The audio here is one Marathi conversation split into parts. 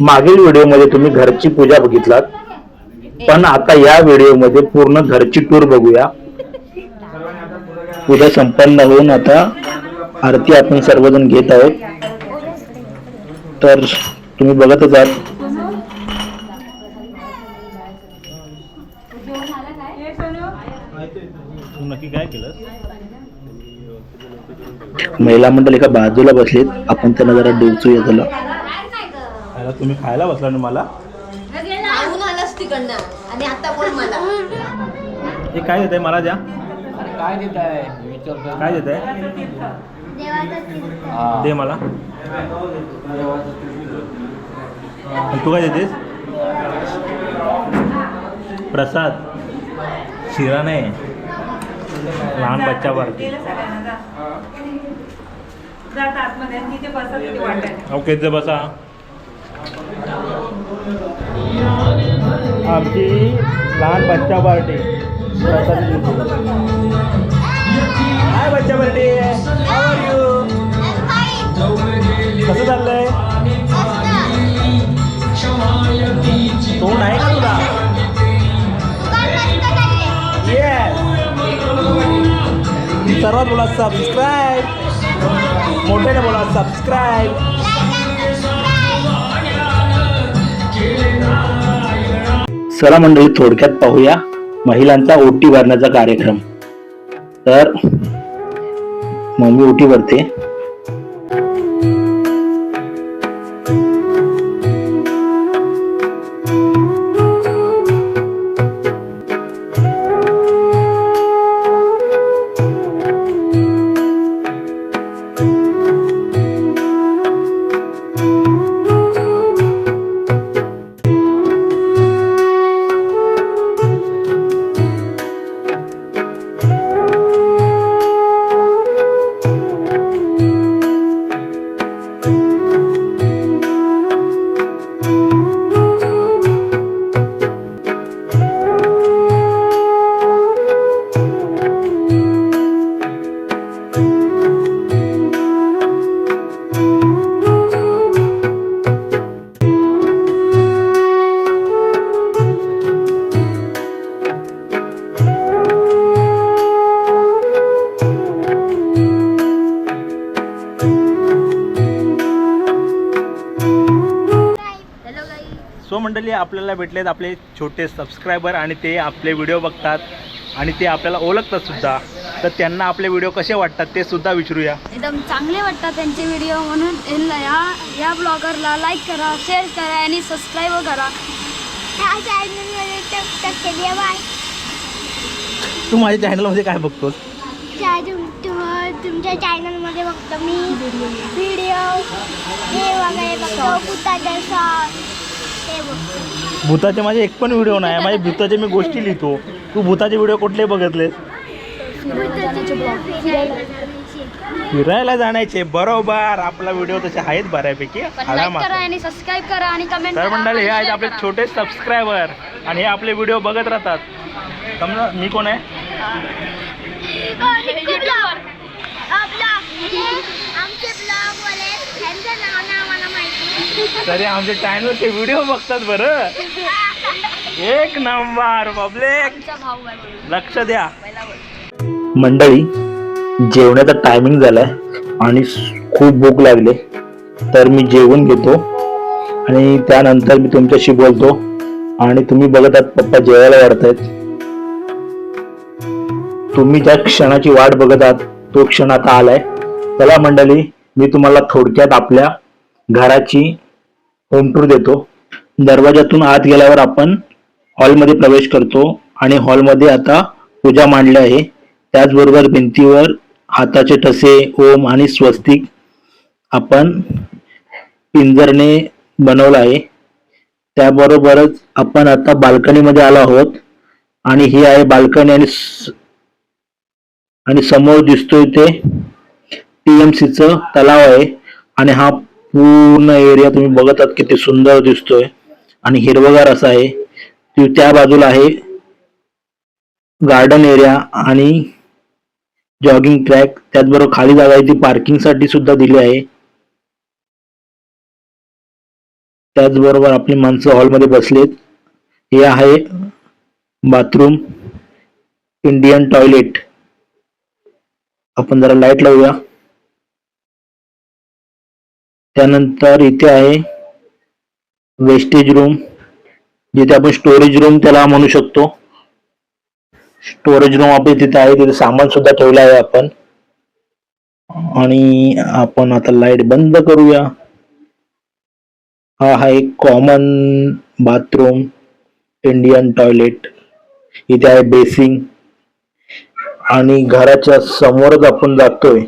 मागील व्हिडिओमध्ये तुम्ही घरची पूजा बघितलात. पण आता या व्हिडिओमध्ये पूर्ण घरची टूर बघूया. पूजा संपन्न होऊन आता आरती आपण सर्वजण घेत आहोत. तर तुम्ही बघतच आहात. महिला मंडळ एका बाजूला बसलीत. आपण त्यांना जरा डोचूया त्याला. खायला तुम्ही खायला बसला ना मला? खाऊन आलास तिकडनं. आणि आता पण मला. हे काय देत आहे मला द्या. काय देत आहे विचारतो काय देत आहे दे मला. तू काय देतेस? प्रसाद. शिरा नाही. लहान बच्चा ओके ते बसा. आमची लहान बच्चा पार्टी। हाय बच्चा पार्टी कसं चाललंय? तोंड आहे का तुला? सर्वात बोला सबस्क्राईब मोठ्याने बोला सबस्क्राईब चला मंडळी थोडक्यात पाहूया महिलांचा ओटी भरण्याचा कार्यक्रम. तर मम्मी ओटी भरते. सो मंडळी आपल्याला भेटलेत आपले छोटे सबस्क्रायबर आणि ते आपले व्हिडिओ बघतात आणि ते आपल्याला ओळखतात सुद्धा. तर त्यांना आपले व्हिडिओ कसे वाटतात ते सुद्धा विचारूया. एकदम चांगले वाटतात त्यांचे व्हिडिओ म्हणून. या या ब्लॉगरला लाईक करा शेअर करा आणि सबस्क्राईब करा. ह्या चॅनलमध्ये बाय तू माझ्या चॅनलमध्ये काय बघतोस? तुमच्या चॅनलमध्ये बघतो मी. व्हिडिओ हे वगैरे बघतो. कुत्ताचा सॉंग ते बघतो भूताचे माझे एक पण व्हिडिओ नाही माझे भूताचे मी गोष्टी लिहितो. तू भूताचे व्हिडिओ कुठले बघितले फिरायला जाण्याचे बरोबर. आपला व्हिडिओ तसे आहेत बऱ्यापैकी. आरामात आणि सबस्क्राईब करा आणि कमेंट तर करा. मंडळी हे आहेत आपले. छोटे सबस्क्रायबर आणि हे आपले व्हिडिओ बघत राहतात. समजा मी कोण आहे? तरी आमच्या चॅनलचे व्हिडिओ बघतात बरं. एक नंबर पब्लिक लक्ष द्या. मंडळी जेवणाचा टायमिंग झालाय आणि खूप भूक लागले. तर मी जेवण घेतो आणि त्यानंतर मी तुमच्याशी बोलतो आणि तुम्ही बघत आहात पप्पा जेवायला वाढतायत. तुम्ही ज्या क्षणाची वाट बघत आहात तो क्षण आता आलाय. चला मंडळी मी तुम्हाला थोडक्यात आपल्या घराची होम टूर देतो. दरवाजातून आत गेल्यावर आपण हॉलमध्ये प्रवेश करतो आणि हॉलमध्ये आता पूजा मांडली आहे. त्याचबरोबर भिंतीवर हाताचे ठसे ओम आणि स्वस्तिक आपण पिंजरने बनवलं आहे. त्याबरोबरच आपण आता बाल्कनीमध्ये आलो आहोत आणि ही आहे बाल्कनी आणि आणि समोर दिसतोय ते टीएमसीच तलाव आहे आणि हा पूर्ण एरिया तुम्ही बघत आहात किती सुंदर दिसतोय. आणि हिरवगार असा आहे. त्या बाजूला आहे. गार्डन एरिया आणि जॉगिंग ट्रॅक त्याचबरोबर खाली जागा आहे ती पार्किंगसाठी सुद्धा दिली आहे. त्याचबरोबर आपली माणसं हॉलमध्ये बसलेत. हे आहे बाथरूम इंडियन टॉयलेट आपण जरा लाइट लावूया. त्यानंतर इथे आहे वेस्टेज रूम जिथे आपण स्टोरेज रूम त्याला म्हणू शकतो. स्टोरेज रूम आपली तिथे आहे तिथे सामान सुद्धा ठेवलं आहे आपण. आणि आपण आता लाइट बंद करूया. हा हा एक कॉमन बाथरूम इंडियन टॉयलेट इथे आहे बेसिंग आणि घराच्या समोरच आपण जातोय.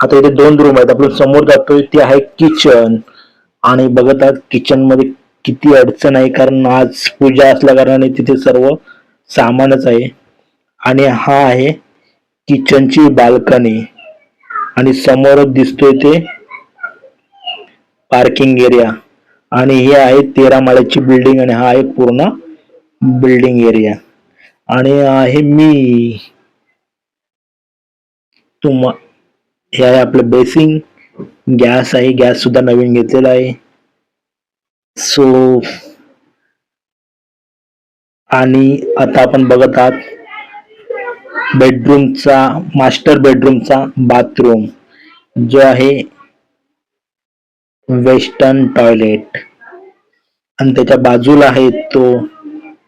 आता इथे दोन रूम आहेत. आपण समोर जातोय ते आहे किचन आणि बघत आहात किचनमध्ये किती अडचण आहे कारण आज पूजा असल्या कारणाने तिथे सर्व सामानच आहे. आणि हा आहे किचनची बाल्कनी आणि समोरच दिसतोय ते पार्किंग एरिया आणि हे आहे तेरा माळ्याची बिल्डिंग आणि हा आहे पूर्ण बिल्डिंग एरिया आणि आहे मी. तुम्हा हे आहे आपलं बेसिंग गॅस आहे गॅस सुद्धा नवीन घेतलेला आहे. सो आणि आता आपण बघत आहात बेडरूमचा मास्टर बेडरूमचा बाथरूम जो आहे वेस्टर्न टॉयलेट. आणि त्याच्या बाजूला आहे तो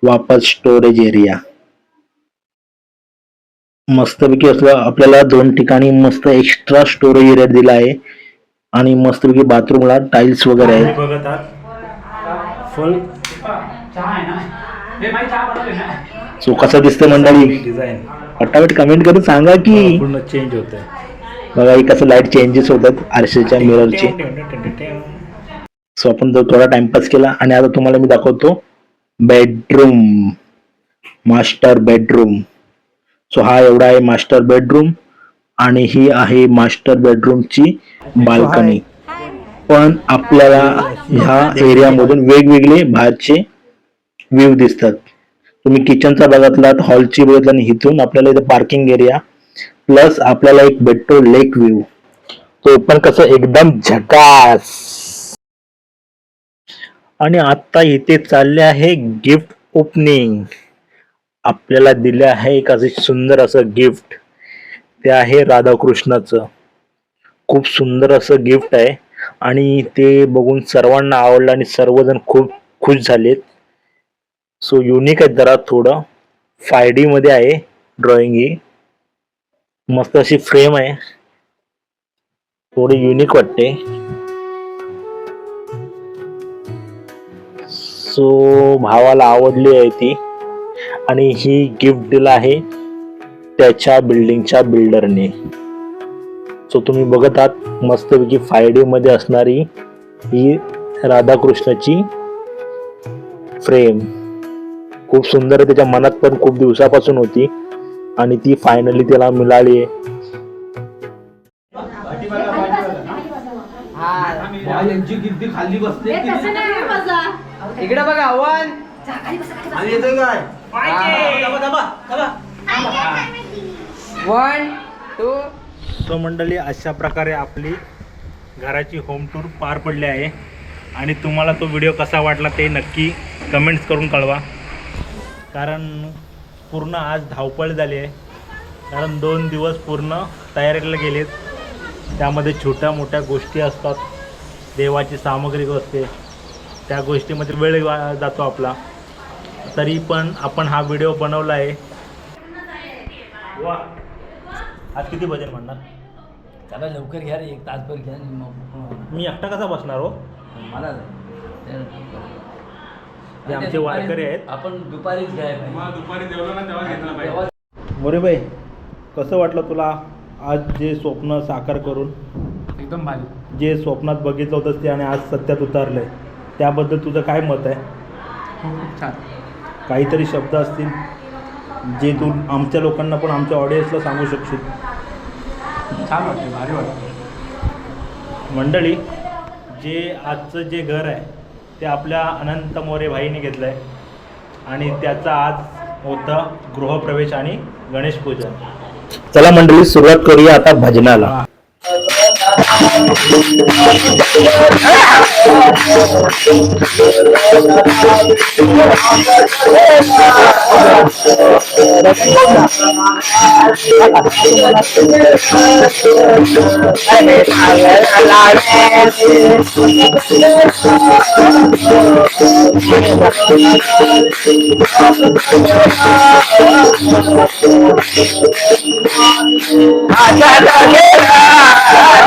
वापस स्टोरेज एरिया. मस्तपैकी असलं आपल्याला दोन ठिकाणी मस्त एक्स्ट्रा स्टोरेज एरिया दिला आहे. आणि मस्तपैकी बाथरूमला टाइल्स वगैरे आहेत. बघत आहात फुल हे सो कसं दिसतं मंडळी. डिझाईन फटाफट कमेंट करून सांगा की पूर्ण चेंज होत बघा ही कसं लाइट चेंजेस होतात आरशाच्या मिररचे सो आपण तो थोडा टाइमपास केला आणि आता तुम्हाला मी दाखवतो बेडरूम मास्टर बेडरूम सो हा एवढा आहे मास्टर बेडरूम आणि ही आहे मास्टर बेडरूमची बाल्कनी. पण आपल्याला ह्या एरियामधून वेगवेगळे बाहेरचे व्ह्यू दिसतात. तुम्ही किचनचा बघितलात हॉलची बघितलं आणि इथून आपल्याला इथे पार्किंग एरिया प्लस आपल्याला एक भेटतो लेक व्ह्यू तो पण कसं एकदम झकास. आणि आता इथे चालले आहे गिफ्ट ओपनिंग आपल्याला दिले आहे एक असे सुंदर असं गिफ्ट ते आहे राधाकृष्णाचं. खूप सुंदर असं गिफ्ट आहे. आणि ते बघून सर्वांना आवडलं आणि सर्वजण खूप खुश झालेत. सो युनिक आहे जरा थोडं. फायमध्ये आहे ड्रॉइंग ही. मस्त अशी फ्रेम आहे. थोडी युनिक वाटते. सो भावाला आवडली आहे ती. आणि ही गिफ्ट दिला आहे त्याच्या बिल्डिंगच्या बिल्डरने सो तुम्ही बघत आहात मस्तपैकी फाय डी मध्ये असणारी ही राधाकृष्णाची फ्रेम खूप सुंदर आहे त्याच्या मनात पण खूप दिवसापासून होती आणि ती फायनली त्याला मिळाली आहे. इकडे बघा आव्हान. आणि येतोय काय? वन टू सो मंडळी अशा प्रकारे आपली घराची होम टूर पार पडली आहे. आणि तुम्हाला तो व्हिडिओ कसा वाटला ते नक्की कमेंट्स करून कळवा. कारण पूर्ण आज धावपळ झाली आहे. कारण दोन दिवस पूर्ण तयारीला गेलेत. त्यामध्ये छोट्या मोठ्या गोष्टी असतात. देवाची सामग्री असते. त्या गोष्टीमध्ये वेळ वा- जातो आपला. तरी पण आपण हा व्हिडिओ बनवला आहे. वा. आज किती भजन म्हणणार? चला लवकर घ्या रे एक तासभर घ्या आणि मग मी एकटा कसा बसणार हो? मला जे आमचे वारकरी आहेत. आपण दुपारीच घ्याय मोरे भाई कसं वाटलं तुला आज जे स्वप्न साकार करून? एकदम भारी. जे स्वप्नात बघितलं होतंस ते आणि आज सत्यात उतारलंय. त्याबद्दल तुझं काय मत आहे? खूप छान. काहीतरी शब्द असतील जे तू आमच्या लोकांना पण आमच्या ऑडियन्सला सांगू शकशील. छान वाटते भारी वाटते मंडळी जे आजचं जे घर आहे ते आपल्या अनंत मोरे भाईने घेतलं आहे आणि त्याचा आज होतं गृहप्रवेश आणि गणेश पूजन. चला मंडळी सुरुवात करूया आता भजनाला. तोरी तो मटके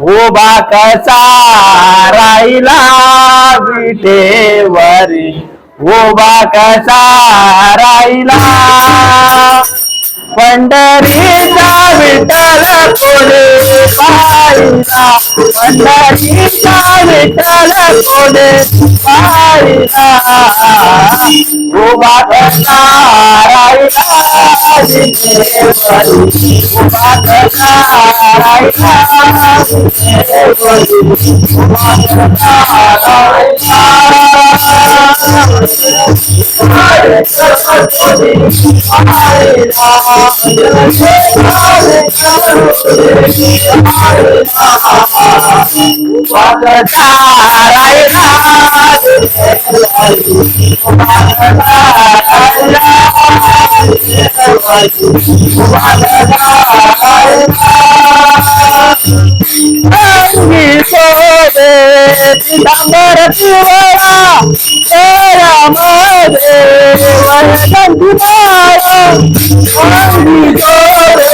उभा कसा राहिला विटेवरी? उभा कसा राहिला पंढरीचा विठ्ठल कोणे पाहिला पंढरीचा विठ्ठल कोणे पाहिला उभा कसा राहिला विटेवरी আমার পিওরা এ আমার বরদান দিবারা আমি তোরে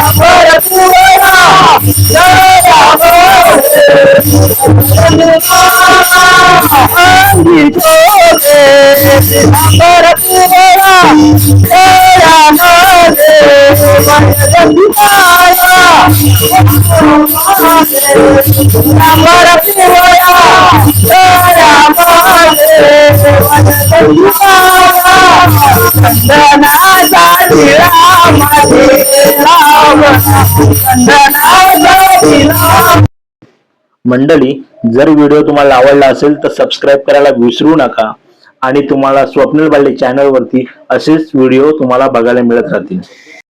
আমার পিওরা এ আমার আমি তোরে আমার পিওরা এ আমার বরদান দিবারা तेरामध्ये वरगंधी माळा पितांबर पिवळा मंडळी जर व्हिडिओ तुम्हाला आवडला असेल तर सबस्क्राईब करायला विसरू नका आणि तुम्हाला स्वप्नील बाल्ले चॅनलवरती असेच व्हिडिओ तुम्हाला बघायला मिळत राहतील.